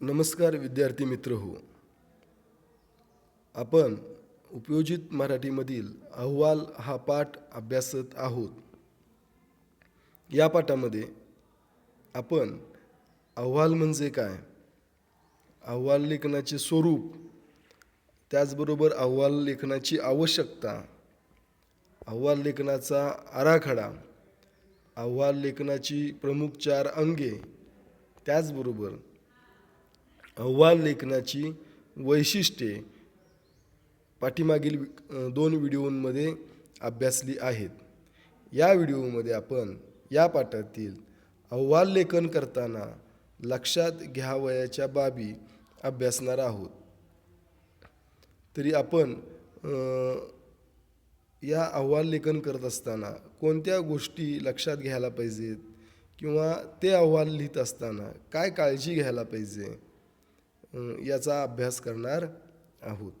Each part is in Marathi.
नमस्कार विद्यार्थी मित्र हो. आपण उपयोजित मराठीमधील अहवाल हा पाठ अभ्यासत आहोत. या पाठामध्ये आपण अहवाल म्हणजे काय? अहवाल लेखनाचे स्वरूप त्याचबरोबर अहवाल लेखनाची आवश्यकता अहवाल लेखनाचा आराखडा अहवाल लेखनाची प्रमुख चार अंगे त्याचबरोबर अहवाल लेखनाची वैशिष्ट्ये. पाठीमागील दोन व्हिडिओमध्ये अभ्यासली आहेत. या व्हिडिओमध्ये आपण या पाठातील अहवाल लेखन करताना लक्षात घ्यावयाच्या बाबी अभ्यासणार आहोत. तरी आपण या अहवाल लेखन करत असताना कोणत्या गोष्टी लक्षात घ्यायला पाहिजेत? किंवा ते अहवाल लिहित असताना काय काळजी घ्यायला पाहिजे? याचा अभ्यास करणार आहोत.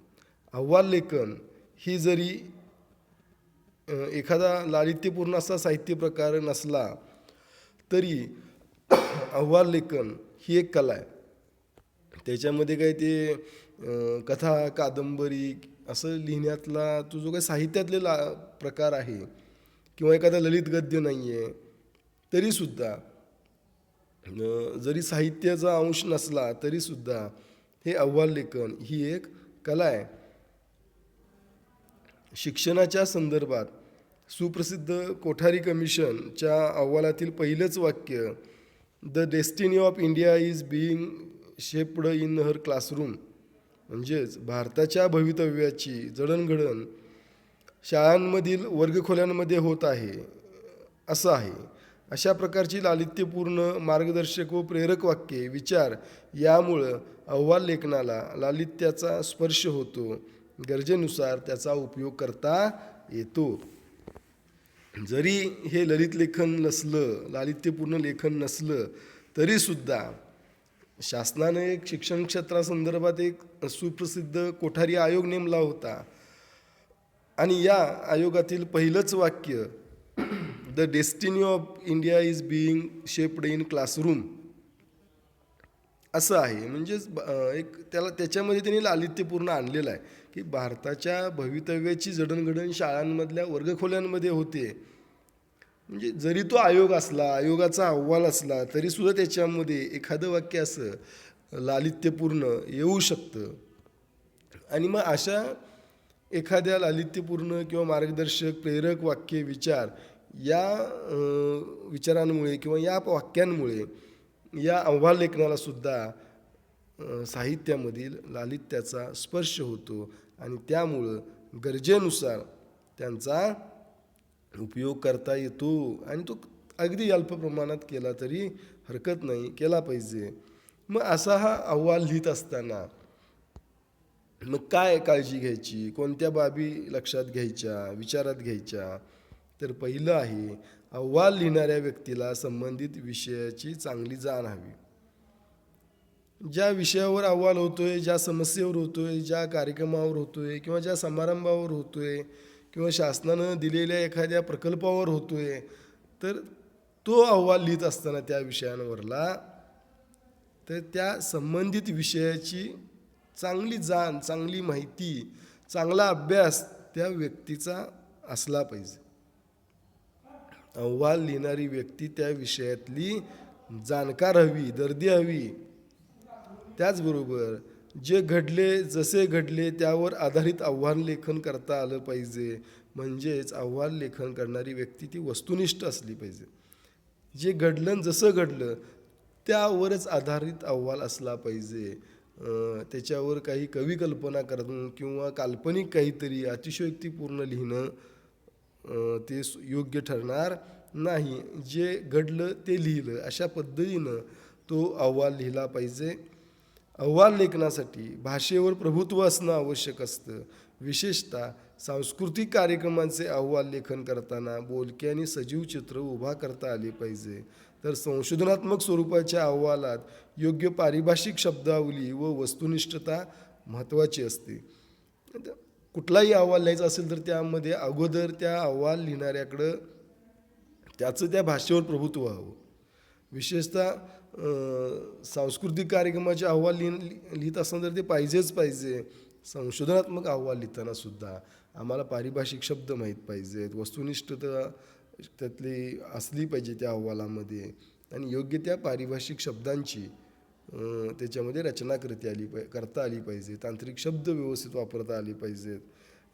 अहवाल लेखन ही जरी एखादा लालित्यपूर्ण असा साहित्य प्रकार नसला तरी अहवाल लेखन ही एक कला आहे. त्याच्यामध्ये काय ते कथा कादंबरी असं लिहिण्यातला तो जो काही साहित्यातले ला प्रकार आहे किंवा एखादा ललित गद्य नाही आहे तरीसुद्धा जरी साहित्याचा अंश नसला तरीसुद्धा हे अहवाल लेखन ही एक कला आहे. शिक्षणाच्या संदर्भात सुप्रसिद्ध कोठारी कमिशनच्या अहवालातील पहिलंच वाक्य the destiny of India is being shaped in her classroom म्हणजेच भारताच्या भवितव्याची जडणघडण शाळांमधील वर्गखोल्यांमध्ये होत आहे असं आहे. अशा प्रकारची लालित्यपूर्ण मार्गदर्शक व प्रेरक वाक्ये विचार यामुळं अहवाल लेखनाला लालित्याचा स्पर्श होतो. गरजेनुसार त्याचा उपयोग करता येतो. जरी हे ललित लेखन नसलं लालित्यपूर्ण लेखन नसलं तरीसुद्धा शासनाने एक शिक्षण क्षेत्रासंदर्भात एक सुप्रसिद्ध कोठारी आयोग नेमला होता. आणि या आयोगातील पहिलंच वाक्य the destiny of India is being shaped in classroom असं आहे. म्हणजेच एक त्याला त्याच्यामध्ये त्यांनी लालित्यपूर्ण आणलेलं आहे की भारताच्या भवितव्याची जडणघडण शाळांमधल्या वर्गखोल्यांमध्ये होते. म्हणजे जरी तो आयोग असला आयोगाचा अहवाल असला तरीसुद्धा त्याच्यामध्ये एखादं वाक्य असं लालित्यपूर्ण येऊ शकतं. आणि मग अशा एखाद्या लालित्यपूर्ण किंवा मार्गदर्शक प्रेरक वाक्य विचार या विचारांमुळे किंवा या वाक्यांमुळे या अहवाल लेखनाला सुद्धा साहित्यामधील लालित्याचा स्पर्श होतो आणि त्यामुळं गरजेनुसार त्यांचा उपयोग करता येतो. आणि तो अगदी अल्प प्रमाणात केला तरी हरकत नाही केला पाहिजे. मग असा हा अहवाल लिहित असताना मग काय काळजी घ्यायची? कोणत्या बाबी लक्षात घ्यायच्या विचारात घ्यायच्या? तर पहिलं आहे अहवाल लिहिणाऱ्या व्यक्तीला संबंधित विषयाची चांगली जाण हवी. ज्या विषयावर अहवाल होतोय ज्या समस्येवर होतोय ज्या कार्यक्रमावर होतोय किंवा ज्या समारंभावर होतोय किंवा शासनानं दिलेल्या एखाद्या प्रकल्पावर होतोय तर तो अहवाल लिहित असताना त्या विषयांवरला तर त्या संबंधित विषयाची चांगली जाण चांगली माहिती चांगला अभ्यास त्या व्यक्तीचा असला पाहिजे. अहवाल लिहिणारी व्यक्ती त्या विषयातली जाणकार हवी दर्दी हवी. त्याचबरोबर जे घडले जसे घडले त्यावर आधारित आव्हान लेखन करता आलं पाहिजे. म्हणजेच आव्हान लेखन करणारी व्यक्ती ती वस्तुनिष्ठ असली पाहिजे. जे घडलं जसं घडलं त्यावरच आधारित अहवाल असला पाहिजे. त्याच्यावर काही कवी कल्पना करणं किंवा काल्पनिक काहीतरी अतिशयोक्तीपूर्ण लिहिणं ते सु- योग्य ठरणार नाही. जे घडलं ते लिहिलं. अशा पद्धतीनं तो अहवाल लिहिला पाहिजे. अहवाल लेखनासाठी भाषेवर प्रभुत्व असणं आवश्यक असतं. विशेषतः सांस्कृतिक कार्यक्रमांचे अहवाल लेखन करताना बोलके आणि सजीव चित्र उभा करता आले पाहिजे. तर संशोधनात्मक स्वरूपाच्या अहवालात योग्य पारिभाषिक शब्दावली व वस्तुनिष्ठता महत्त्वाची असते. कुठलाही अहवाल लिहायचा असेल तर त्यामध्ये अगोदर त्या अहवाल लिहिणाऱ्याकडं त्याचं त्या भाषेवर प्रभुत्व हवं विशेषतः सांस्कृतिक कार्यक्रमाचे अहवाल लिहि लि- लिहित असताना तर ते पाहिजेच पाहिजे. संशोधनात्मक अहवाल लिहिताना सुद्धा आम्हाला पारिभाषिक शब्द माहीत पाहिजेत. वस्तुनिष्ठता त्यातली असली पाहिजे त्या अहवालामध्ये. आणि योग्य त्या पारिभाषिक शब्दांची त्याच्यामध्ये रचना करता आली पाहि करता आली पाहिजे तांत्रिक शब्द व्यवस्थित वापरता आले पाहिजेत.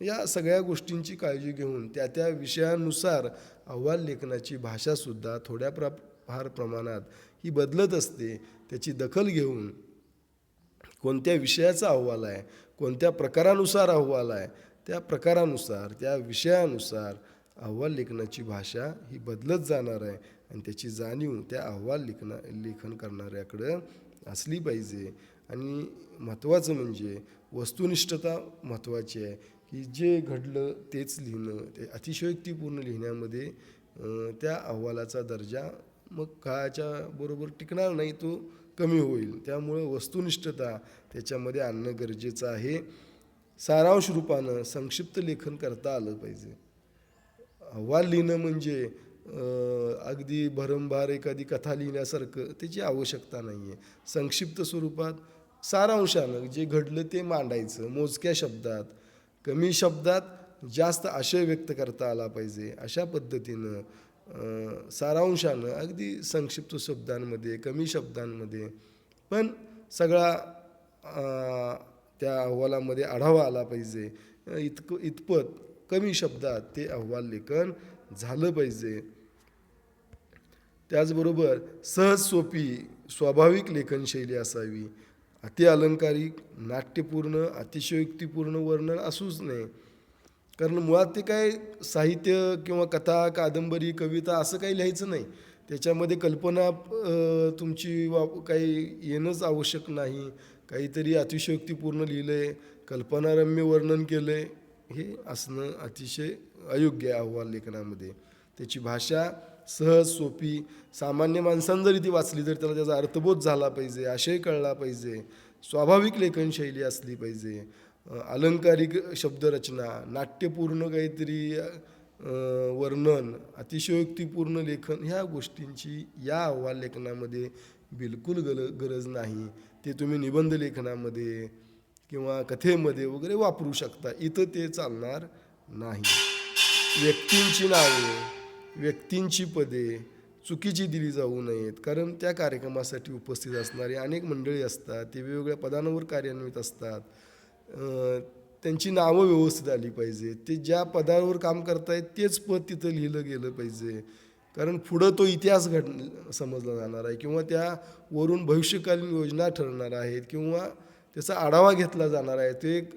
या सगळ्या गोष्टींची काळजी घेऊन त्या त्या विषयानुसार अहवाल लेखनाची भाषासुद्धा थोड्या प्रा फार प्रमाणात ही बदलत असते. त्याची दखल घेऊन कोणत्या विषयाचा अहवाल आहे कोणत्या प्रकारानुसार अहवाल आहे त्या प्रकारानुसार त्या विषयानुसार अहवाल लेखनाची भाषा ही बदलत जाणार आहे. आणि त्याची जाणीव त्या अहवाल लेखना लेखन करणाऱ्याकडं असली पाहिजे आणि महत्त्वाचं म्हणजे वस्तुनिष्ठता महत्त्वाची आहे. की जे घडलं तेच लिहिणं ते अतिशयोक्तीपूर्ण लिहिण्यामध्ये त्या अहवालाचा दर्जा मग काळाच्या बरोबर टिकणार नाही तो कमी होईल. त्यामुळं वस्तुनिष्ठता त्याच्यामध्ये आणणं गरजेचं आहे. सारांश रूपानं संक्षिप्त लेखन करता आलं पाहिजे. अहवाल लिहिणं म्हणजे अगदी भरंभार एखादी कथा लिहिण्यासारखं त्याची आवश्यकता नाही आहे संक्षिप्त स्वरूपात सारांशानं जे घडलं ते मांडायचं मोजक्या शब्दात. कमी शब्दात जास्त आशय व्यक्त करता आला पाहिजे अशा पद्धतीनं सारांशानं अगदी संक्षिप्त शब्दांमध्ये कमी शब्दांमध्ये. पण सगळा त्या अहवालामध्ये आढावा आला पाहिजे. इतकं इतपत कमी शब्दात ते अहवाल लेखन झालं पाहिजे. त्याचबरोबर सहज सोपी स्वाभाविक लेखनशैली असावी. अति अलंकारिक नाट्यपूर्ण अतिशयोक्तीपूर्ण वर्णन असूच नये. कारण मुळात ते काय साहित्य किंवा कथा कादंबरी कविता असं काही लिहायचं नाही. त्याच्यामध्ये कल्पना तुमची वा काही येणंच आवश्यक नाही. काहीतरी अतिशयोक्तीपूर्ण लिहिलं आहे कल्पनारम्य वर्णन केलं आहे हे असणं अतिशय अयोग्य आहे अहवाल लेखनामध्ये. त्याची भाषा सहज सोपी सामान्य माणसानं जरी ती वाचली तर त्याला त्याचा अर्थबोध झाला पाहिजे आशय कळला पाहिजे स्वाभाविक लेखनशैली असली पाहिजे अलंकारिक शब्दरचना नाट्यपूर्ण काहीतरी वर्णन अतिशयोक्तीपूर्ण लेखन ह्या गोष्टींची या अहवाल लेखनामध्ये बिलकुल गल गरज नाही. ते तुम्ही निबंध लेखनामध्ये किंवा कथेमध्ये वगैरे वापरू शकता. इथं ते चालणार नाही. व्यक्तींची नावे व्यक्तींची पदे चुकीची दिली जाऊ नयेत. कारण त्या कार्यक्रमासाठी उपस्थित असणारी अनेक मंडळी असतात ते वेगवेगळ्या पदांवर कार्यान्वित असतात. त्यांची नावं व्यवस्थित आली पाहिजे. ते ज्या पदावर काम करतायत तेच पद तिथं लिहिलं गेलं पाहिजे. कारण पुढं तो इतिहास घड समजला जाणार आहे किंवा त्यावरून भविष्यकालीन योजना ठरणार आहेत किंवा त्याचा आढावा घेतला जाणार आहे. ते एक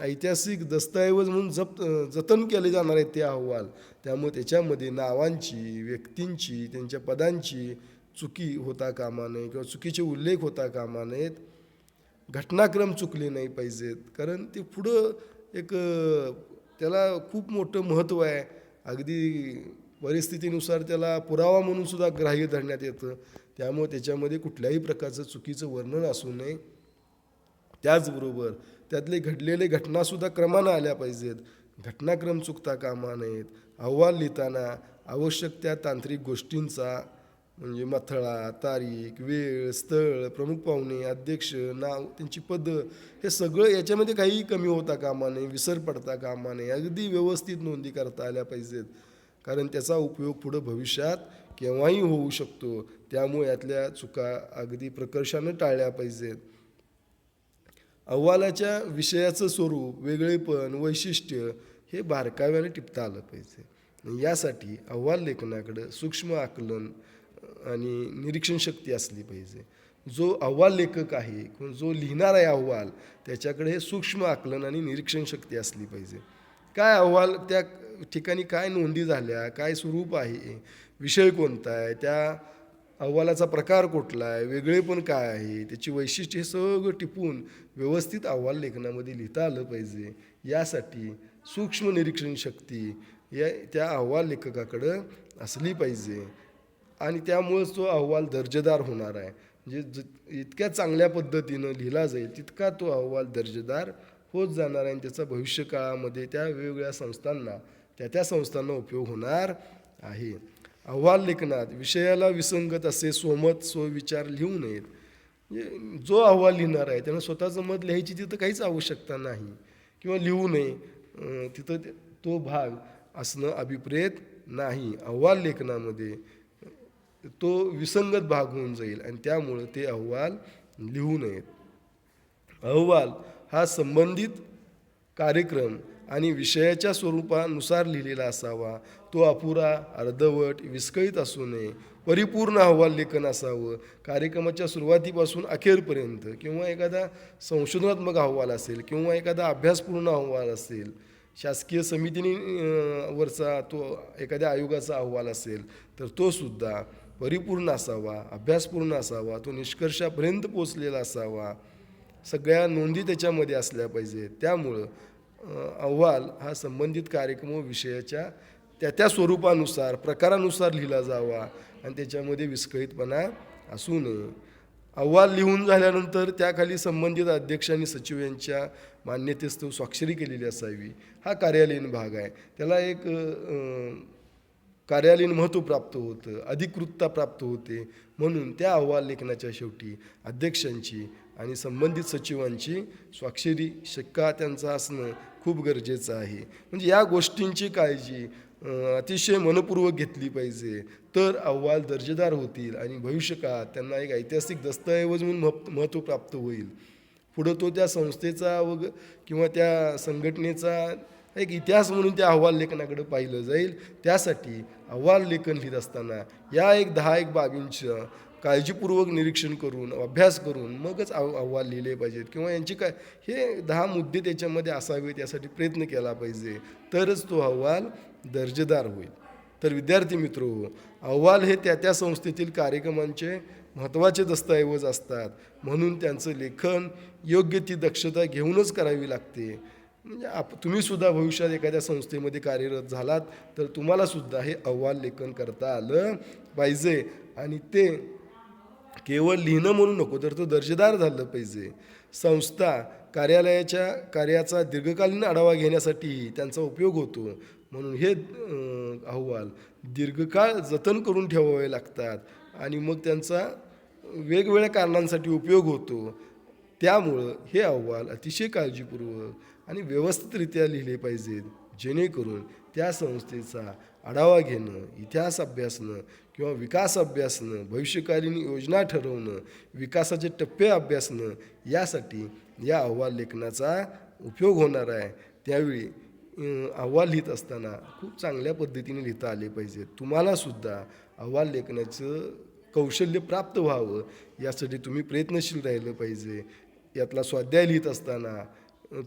ऐतिहासिक दस्तऐवज म्हणून जप जतन केले जाणार आहेत ते अहवाल. त्यामुळे त्याच्यामध्ये नावांची व्यक्तींची त्यांच्या पदांची चुकी होता कामा नये किंवा चुकीचे उल्लेख होता कामा नयेत. घटनाक्रम चुकले नाही पाहिजेत. कारण ते पुढं एक त्याला खूप मोठं महत्त्व आहे. अगदी परिस्थितीनुसार त्याला पुरावा म्हणून सुद्धा ग्राह्य धरण्यात येतं. त्यामुळे त्याच्यामध्ये कुठल्याही प्रकारचं चुकीचं वर्णन असू नये. त्याचबरोबर त्यातले घडलेले घटनासुद्धा क्रमानं आल्या पाहिजेत. घटनाक्रम चुकता कामा नयेत. अहवाल लिहिताना आवश्यक त्या तांत्रिक गोष्टींचा म्हणजे मथळा तारीख वेळ स्थळ प्रमुख पाहुणे अध्यक्ष नाव त्यांची पद हे सगळं याच्यामध्ये काही कमी होता कामा नये विसर पडता कामा नये अगदी व्यवस्थित नोंदी करता आल्या पाहिजेत. कारण त्याचा उपयोग पुढं भविष्यात केव्हाही होऊ शकतो. त्यामुळे यातल्या चुका अगदी प्रकर्षानं टाळल्या पाहिजेत. अहवालाच्या विषयाचं स्वरूप वेगळेपण वैशिष्ट्य हे बारकाव्याने टिपता आलं पाहिजे. यासाठी अहवाल लेखनाकडं सूक्ष्म आकलन आणि निरीक्षण शक्ती असली पाहिजे. जो अहवाल लेखक आहे जो लिहिणार आहे अहवाल त्याच्याकडे हे सूक्ष्म आकलन आणि निरीक्षण शक्ती असली पाहिजे. काय अहवाल त्या ठिकाणी काय नोंदी झाल्या काय स्वरूप आहे विषय कोणता आहे त्या अहवालाचा प्रकार कुठला आहे? वेगळेपण काय आहे? त्याची वैशिष्ट्य हे सगळं टिपून व्यवस्थित अहवाल लेखनामध्ये लिहिता आलं पाहिजे. यासाठी सूक्ष्म निरीक्षण शक्ती या त्या अहवाल लेखकाकडं असली पाहिजे. आणि त्यामुळेच तो अहवाल दर्जेदार होणार आहे. म्हणजे ज इतक्या चांगल्या पद्धतीनं लिहिला जाईल तितका तो अहवाल दर्जेदार होत जाणार आहे. आणि त्याचा भविष्यकाळामध्ये त्या वेगवेगळ्या संस्थांना त्या त्या संस्थांना उपयोग होणार आहे. अहवाल लेखनात विषयाला विसंगत असे स्वमत स्वविचार लिहू नयेत. म्हणजे जो अहवाल लिहिणार आहे त्यानं स्वतःचं मत लिहायची तिथं काहीच आवश्यकता नाही. किंवा लिहू नये तिथं तो भाग असणं अभिप्रेत नाही. अहवाल लेखनामध्ये तो विसंगत भाग होऊन जाईल आणि त्यामुळं ते अहवाल लिहू नयेत. अहवाल हा संबंधित कार्यक्रम आणि विषयाच्या स्वरूपानुसार लिहिलेला असावा. तो अपुरा अर्धवट विस्कळीत असू नये. परिपूर्ण अहवाल लेखन असावं. कार्यक्रमाच्या सुरुवातीपासून अखेरपर्यंत किंवा एखादा संशोधनात्मक अहवाल असेल किंवा एखादा अभ्यासपूर्ण अहवाल असेल शासकीय समितीने वरचा तो एखाद्या आयोगाचा अहवाल असेल तर तो सुद्धा परिपूर्ण असावा अभ्यासपूर्ण असावा तो निष्कर्षापर्यंत पोचलेला असावा. सगळ्या नोंदी त्याच्यामध्ये असल्या पाहिजे त्यामुळं अहवाल हा संबंधित कार्यक्रम विषयाच्या त्या त्या स्वरूपानुसार प्रकारानुसार लिहिला जावा आणि त्याच्यामध्ये विस्कळीतपणा असू नये अहवाल लिहून झाल्यानंतर त्याखाली संबंधित अध्यक्ष आणि सचिव यांच्या मान्यतेस्तव स्वाक्षरी केलेली असावी. हा कार्यालयीन भाग आहे. त्याला एक कार्यालयीन महत्त्व प्राप्त होतं अधिकृतता प्राप्त होते. म्हणून त्या अहवाल लेखनाच्या शेवटी अध्यक्षांची आणि संबंधित सचिवांची स्वाक्षरी शिक्का त्यांचा असणं खूप गरजेचं आहे. म्हणजे या गोष्टींची काळजी अतिशय मनपूर्वक घेतली पाहिजे. तर अहवाल दर्जेदार होतील आणि भविष्यकाळात त्यांना एक ऐतिहासिक दस्तऐवज म्हणून महत्त्व प्राप्त होईल. पुढं तो त्या संस्थेचा व किंवा त्या संघटनेचा एक इतिहास म्हणून त्या अहवाल लेखनाकडे पाहिलं जाईल. त्यासाठी अहवाल लेखन लिहित असताना या एक दहा एक बाबींचं काळजीपूर्वक निरीक्षण करून अभ्यास करून मगच आव अहवाल लिहिले पाहिजेत. किंवा यांची काय हे दहा मुद्दे त्याच्यामध्ये असावेत यासाठी प्रयत्न केला पाहिजे. तरच तो अहवाल दर्जेदार होईल. तर विद्यार्थी मित्रो अहवाल हे त्या त्या संस्थेतील कार्यक्रमांचे महत्त्वाचे दस्तऐवज असतात. म्हणून त्यांचं लेखन योग्य ती दक्षता घेऊनच करावी लागते. म्हणजे आप तुम्ही सुद्धा भविष्यात एखाद्या संस्थेमध्ये कार्यरत झालात तर तुम्हालासुद्धा हे अहवाल लेखन करता आलं पाहिजे. आणि ते केवळ लिहिणं म्हणून नको तर तो दर्जेदार झालं पाहिजे. संस्था कार्यालयाच्या कार्याचा दीर्घकालीन आढावा घेण्यासाठी त्यांचा उपयोग होतो. म्हणून हे अहवाल दीर्घकाळ जतन करून ठेवावे लागतात आणि मग त्यांचा वेगवेगळ्या कारणांसाठी उपयोग होतो. त्यामुळं हे अहवाल अतिशय काळजीपूर्वक आणि व्यवस्थितरित्या लिहिले पाहिजेत. जेणेकरून त्या संस्थेचा आढावा घेणं इतिहास अभ्यासणं किंवा विकास अभ्यासणं भविष्यकालीन योजना ठरवणं विकासाचे टप्पे अभ्यासणं यासाठी या अहवाल लेखनाचा उपयोग होणार आहे त्यावेळी अहवाल लिहित असताना खूप चांगल्या पद्धतीने लिहिता आले पाहिजे तुम्हालासुद्धा अहवाल लेखनाचं कौशल्य प्राप्त व्हावं यासाठी तुम्ही प्रयत्नशील राहिलं पाहिजे यातला स्वाध्याय लिहित असताना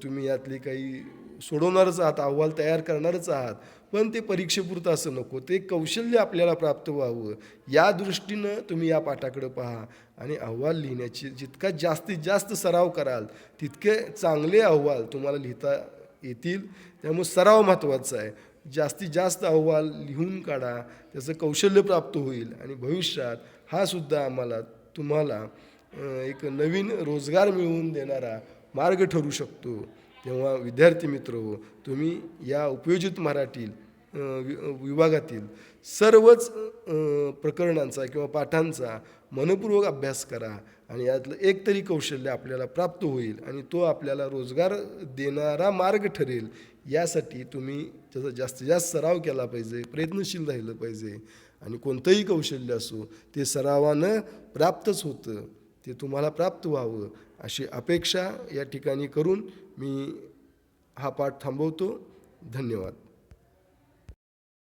तुम्ही यातली काही सोडवणारच आहात अहवाल तयार करणारच आहात पण ते परीक्षेपुरतं असं नको. ते कौशल्य आपल्याला प्राप्त व्हावं. या दृष्टीनं तुम्ही या पाठाकडं पहा आणि अहवाल लिहिण्याची जितका जास्तीत जास्त सराव कराल तितके चांगले अहवाल तुम्हाला लिहिता येतील. त्यामुळे सराव महत्त्वाचा आहे. जास्तीत जास्त अहवाल लिहून काढा त्याचं कौशल्य प्राप्त होईल आणि भविष्यात हा सुद्धा आम्हाला तुम्हाला एक नवीन रोजगार मिळवून देणारा मार्ग ठरू शकतो. तेव्हा विद्यार्थी मित्र तुम्ही या उपयोजित मराठी वि- विभागातील सर्वच प्रकरणांचा किंवा पाठांचा मनपूर्वक अभ्यास करा आणि यातलं एक तरी कौशल्य आपल्याला प्राप्त होईल आणि तो आपल्याला रोजगार देणारा मार्ग ठरेल. यासाठी तुम्ही त्याचा जास्तीत जास्त सराव केला पाहिजे प्रयत्नशील राहिलं पाहिजे आणि कोणतंही कौशल्य असो ते सरावानं प्राप्तच होतं. ते तुम्हाला प्राप्त व्हावं. अशी अपेक्षा या ठिकाणी करून मी हा पाठ थांबवतो. धन्यवाद.